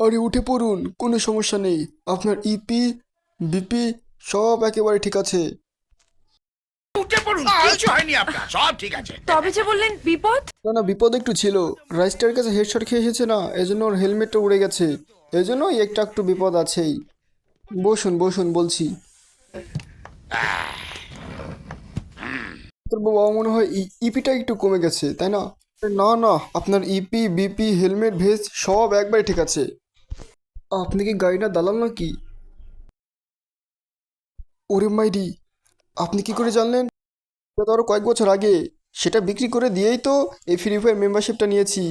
আরে উঠে পড়ুন কোনো সমস্যা নেই। আপনার ইপি বিপি সব একেবারে ঠিক আছে। উঠে পড়ুন কিছু হয়নি আপনার সব ঠিক আছে। তবে যে বললেন বিপদ? না না বিপদ একটু ছিল। রাইস্টার কাছে হেডশট খেয়ে এসেছে না এজন্য ওর হেলমেটটা উড়ে গেছে। একটা একটু বিপদ আছেই। বসুন বসুন বলছি। তোর বাবা মনে হয় ইপিটা একটু কমে গেছে তাই না? না না আপনার ইপি বিপি হেলমেট ভেস্ট সব একবারে ঠিক আছে। আপনি কি গাড়িটা দালাল নাকি? ওরে মাইরি আপনি কি করে জানলেন? তো আরও কয়েক বছর আগে। সেটা বিক্রি করে দিয়েই তো এই ফ্রি ফায়ার মেম্বারশিপটা নিয়েছি।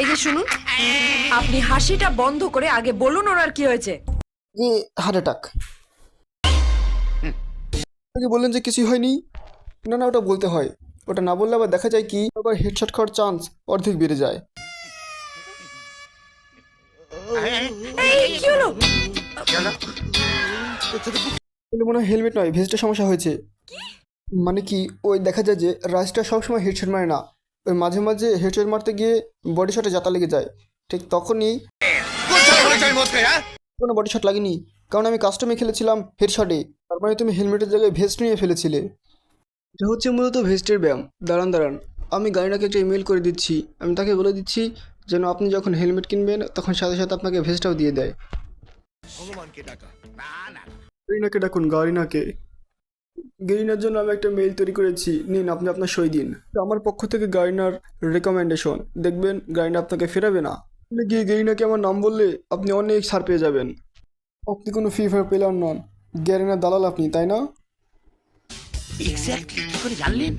এই যে শুনুন আপনি হাসিটা বন্ধ করে আগে বলুন ওনার কি হয়েছে। যে হার্ট অ্যাটাক বললেন যে কিছুই হয়নি? না না ওটা বলতে হয়। ওটা না বললে আবার দেখা যায় কি? আবার হেডশট খাওয়ার চান্স অর্ধেক বেড়ে যায়। এই কি হলো? মনে হয় হেলমেট নয় ভেস্টের সমস্যা হয়েছে। মানে কি ওই দেখা যায় যে রাজটা সবসময় হেডশট মারে না। ওই মাঝে মাঝে হেডশট মারতে গিয়ে বডি শটে যাতা লেগে যায়। ঠিক তখনই? কোনো বডি শট লাগেনি কারণ আমি কাস্টমে খেলেছিলাম হেডশটে তার মানে তুমি হেলমেটের জায়গায় ভেস্ট নিয়ে ফেলেছিলে। এটা হচ্ছে মূলত ভেস্টের ব্যায়াম। দাঁড়ান দাঁড়ান। আমি গাড়িটাকে একটা ইমেল করে দিচ্ছি। আমি তাকে বলে দিচ্ছি যেন আপনি যখন হেলমেট কিনবেন তখন সাথে সাথে আপনাকে ভেস্টটাও দিয়ে দেয়। গরিনাকে ডাকুন গারিনাকে গেরিনার জন্য আমি একটা মেইল তৈরি করেছি। নিন আপনি আপনার সই দিন। আমার পক্ষ থেকে গারিনার রেকমেন্ডেশন দেখবেন গারিনা আপনাকে ফেরাবে না। আপনি গিয়ে গেরিনাকে আমার নাম বললে আপনি অনেক ছাড় পেয়ে যাবেন। আপনি কোনো ফ্রি ফায়ার প্লেয়ার নন। গ্যারিনার দালাল আপনি তাই না? এক্স্যাক্টলি কি করে জানলেন?